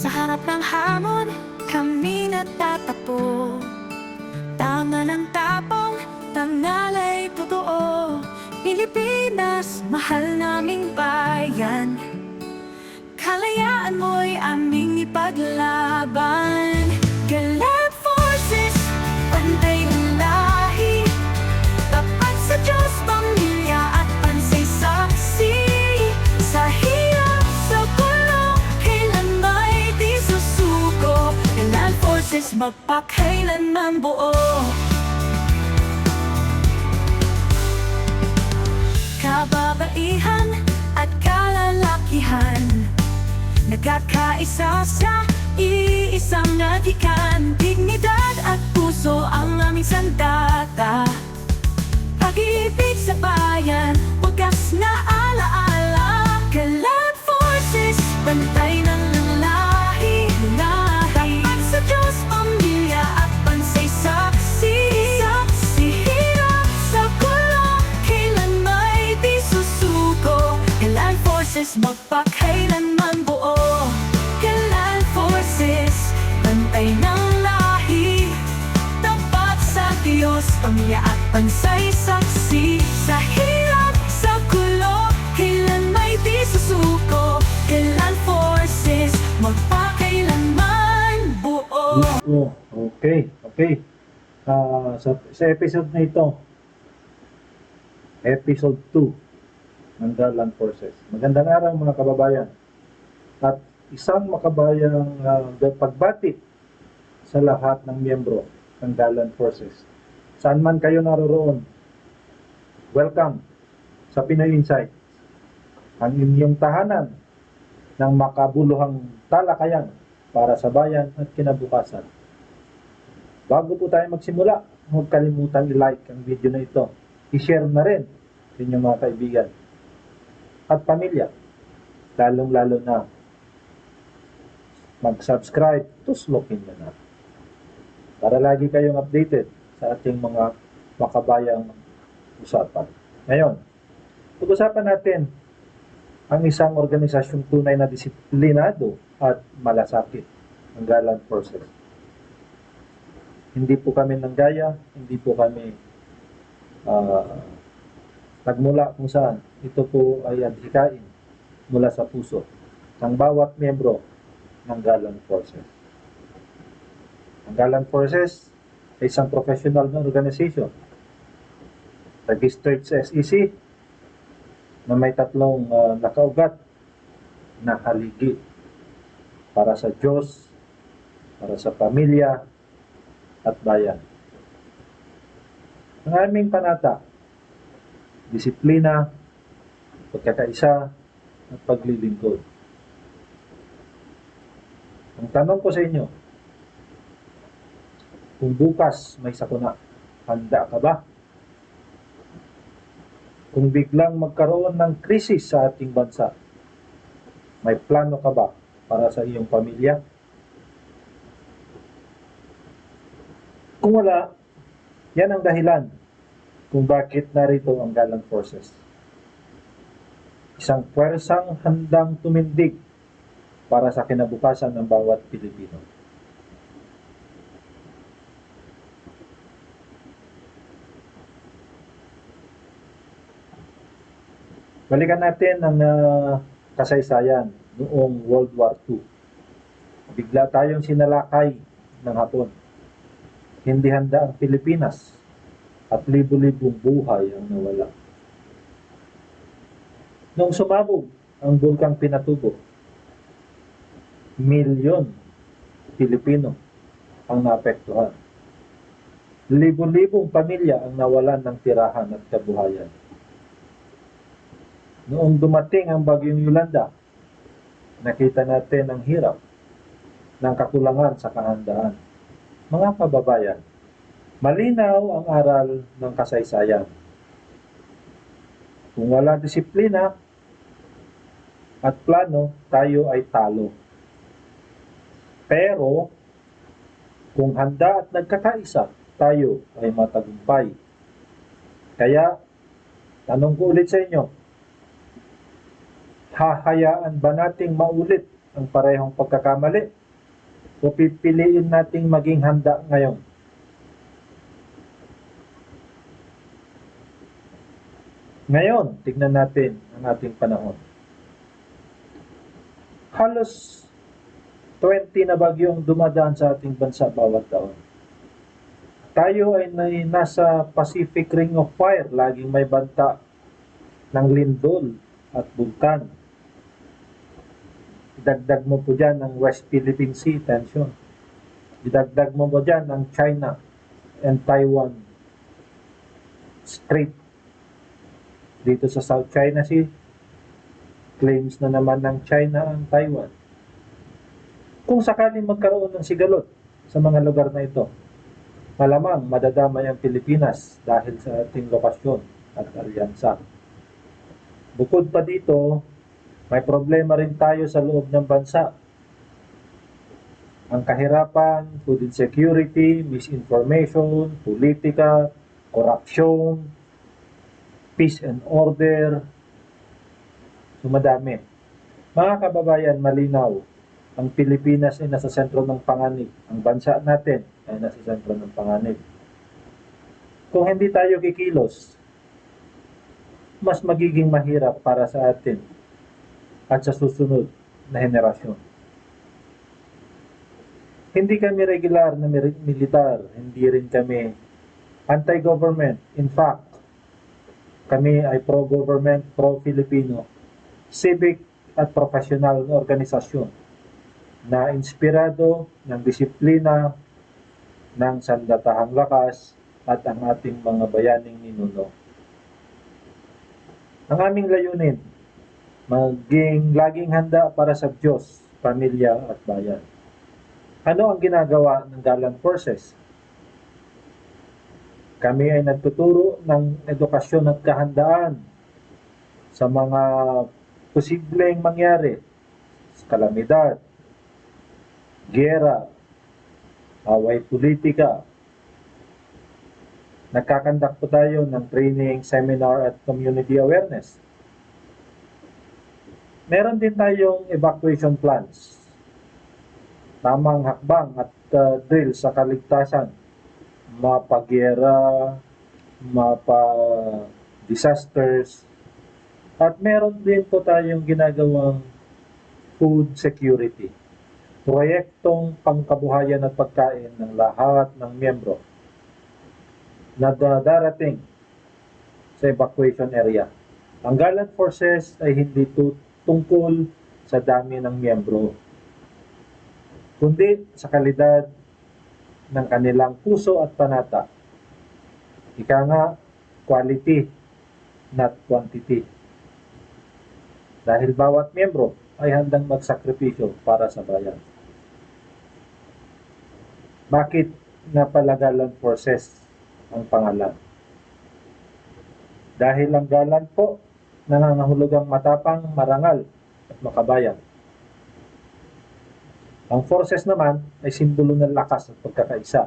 Sa harap ng hamon, kami natatapo Tama ng tapong, tangalay totoo. Pilipinas, mahal naming bayan. Kalayaan mo'y aming ipaglaban magpakailanman buo. Kababaihan at kalalakihan Nagkakaisa sa iisang natikan Dignidad at puso ang aming sandata. Pag-ibig sa bayan, wagas na alaala Diyos, pamilya at pansay saksi Sa hirap, sa gulo, kailan may di susuko Kailan forces, magpakailanman buo okay, okay. Ah, sa, sa episode na ito, episode 2 ng Garland Forces. Magandang araw mga kababayan. At isang makabayang ah, pagbati sa lahat ng miyembro ng Garland Forces. Saan man kayo naroroon, welcome sa Pinoy Insight. Ang inyong tahanan ng makabuluhang talakayan para sa bayan at kinabukasan. Bago po tayo magsimula, huwag kalimutang i-like ang video na ito. I-share na rin sa inyong mga kaibigan at pamilya. Lalong-lalo na mag-subscribe, tuslokin nyo na. Para lagi kayong updated sa ating mga makabayang usapan. Ngayon, pag-usapan natin ang isang organisasyong tunay na disiplinado at malasakit, ang Galant Forces. Hindi po kami nanggaya, hindi po kami ah, nagmula kung saan. Ito po ay adhikain mula sa puso ng bawat miyembro ng Galant Forces. Ang Galant Forces ay isang professional na organization registered sa SEC na may tatlong ah, nakaugat na haligi para sa Diyos, para sa pamilya, at bayan. Ang aming panata, disiplina, pagkakaisa, at paglilingkod. Ang tanong ko sa inyo, kung bukas may sakuna, handa ka ba? Kung biglang magkaroon ng krisis sa ating bansa, may plano ka ba para sa iyong pamilya? Kung wala, yan ang dahilan kung bakit narito ang Galang Forces. Isang pwersang handang tumindig para sa kinabukasan ng bawat Pilipino. Balikan natin ang ah, kasaysayan noong World War II. Bigla tayong sinalakay ng Hapon. Hindi handa ang Pilipinas at libo-libong buhay ang nawala. Nung sumabog ang bulkang Pinatubo, milyon Pilipino ang naapektuhan. Libo-libong pamilya ang nawalan ng tirahan at kabuhayan. Noong dumating ang bagyong Yolanda, nakita natin ang hirap ng kakulangan sa kahandaan. Mga kababayan, malinaw ang aral ng kasaysayan. Kung wala disiplina at plano, tayo ay talo. Pero, kung handa at nagkakaisa, tayo ay matagumpay. Kaya, tanong ko ulit sa inyo, hahayaan ba nating maulit ang parehong pagkakamali? O pipiliin nating maging handa ngayon? Ngayon, tignan natin ang ating panahon. Halos 20 na bagyong dumadaan sa ating bansa bawat taon. Tayo ay nasa Pacific Ring of Fire, laging may banta ng lindol at bulkan. Idagdag mo po dyan ang West Philippine Sea tension. Idagdag mo po dyan ang China and Taiwan Strait. Dito sa South China Sea, claims na naman ng China ang Taiwan. Kung sakaling magkaroon ng sigalot sa mga lugar na ito, malamang madadamay ang Pilipinas dahil sa ating lokasyon at alyansa. Bukod pa dito, may problema rin tayo sa loob ng bansa. Ang kahirapan, food insecurity, misinformation, politika, korupsyon, peace and order, sumadami. Mga kababayan, malinaw, ang Pilipinas ay nasa sentro ng panganib. Ang bansa natin ay nasa sentro ng panganib. Kung hindi tayo kikilos, mas magiging mahirap para sa atin at sa susunod na henerasyon. Hindi kami regular na militar, hindi rin kami anti-government. In fact, kami ay pro-government, pro-Filipino, civic at professional na organisasyon na inspirado ng disiplina, ng sandatahang lakas at ang ating mga bayaning ninuno. Ang aming layunin, maging laging handa para sa Diyos, pamilya at bayan. Ano ang ginagawa ng Galant Forces? Kami ay nagtuturo ng edukasyon at kahandaan sa mga posibleng mangyari, kalamidad, gera, away politika. Nagkakandak po tayo ng training, seminar at community awareness. Meron din tayong evacuation plans. Tamang hakbang at uh, drill sa kaligtasan. Mapagera, mapa disasters. At meron din po tayong ginagawang food security proyektong pangkabuhayan at pagkain ng lahat ng miyembro na darating sa evacuation area. Ang Gallant Forces ay hindi tu- tungkol sa dami ng miyembro, kundi sa kalidad ng kanilang puso at panata. Ika nga, quality, not quantity. Dahil bawat miyembro ay handang magsakripisyo para sa bayan. Bakit napalagalan forces ang pangalan? Dahil ang galan po nangangahulugang matapang, marangal at makabayan. Ang forces naman ay simbolo ng lakas at pagkakaisa.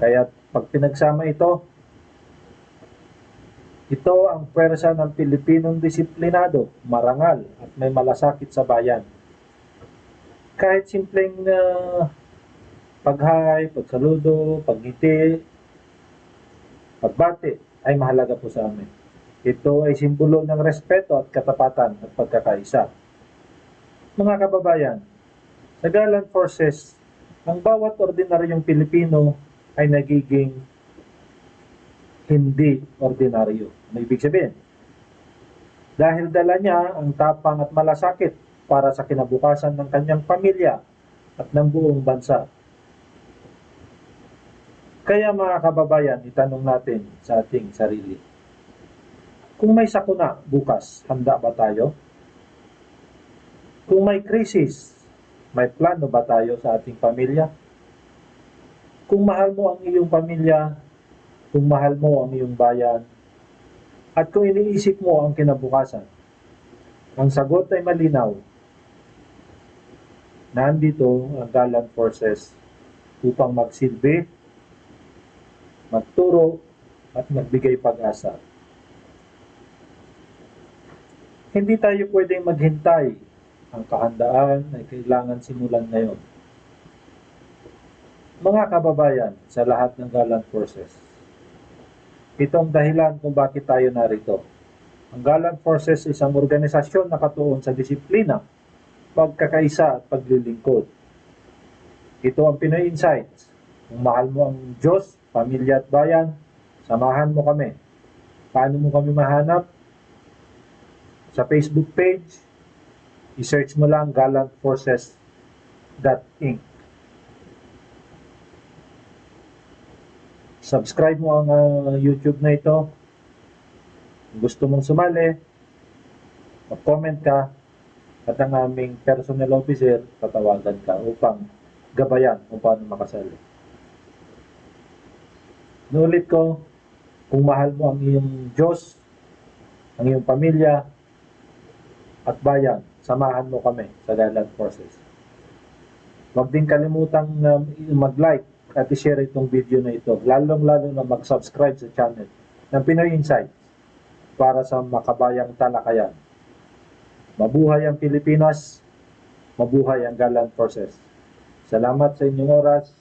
Kaya pag pinagsama ito, ito ang pwersa ng Pilipinong disiplinado, marangal at may malasakit sa bayan. Kahit simpleng uh, paghay, pagsaludo, pagngiti, pagbati ay mahalaga po sa amin. Ito ay simbolo ng respeto at katapatan at pagkakaisa. Mga kababayan, sa Galant Forces, ang bawat ordinaryong Pilipino ay nagiging hindi ordinaryo. Ano ibig sabihin? Dahil dala niya ang tapang at malasakit para sa kinabukasan ng kanyang pamilya at ng buong bansa. Kaya mga kababayan, itanong natin sa ating sarili. Kung may sakuna bukas, handa ba tayo? Kung may krisis, may plano ba tayo sa ating pamilya? Kung mahal mo ang iyong pamilya, kung mahal mo ang iyong bayan, at kung iniisip mo ang kinabukasan, ang sagot ay malinaw. Nandito ang Galant Forces upang magsilbi, magturo, at magbigay pag-asa. Hindi tayo pwedeng maghintay ang kahandaan ay kailangan simulan ngayon. Mga kababayan sa lahat ng Galant Forces, itong dahilan kung bakit tayo narito. Ang Galant Forces is isang organisasyon na katuon sa disiplina, pagkakaisa at paglilingkod. Ito ang Pinoy Insights. Kung mahal mo ang Diyos, pamilya at bayan, samahan mo kami. Paano mo kami mahanap? Sa Facebook page, i-search mo lang gallantforces.inc. Subscribe mo ang uh, YouTube na ito. Kung gusto mong sumali, mag-comment ka at ang aming personnel officer tatawagan ka upang gabayan kung paano makasali. Nulit ko, kung mahal mo ang iyong Diyos, ang iyong pamilya, at bayan, samahan mo kami sa Galant Forces. Huwag din kalimutang um, mag-like at i-share itong video na ito. Lalong-lalo na mag-subscribe sa channel ng Pinoy Insights para sa makabayang talakayan. Mabuhay ang Pilipinas, mabuhay ang Galant Forces. Salamat sa inyong oras.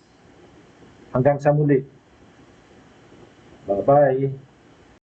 Hanggang sa muli. Bye-bye.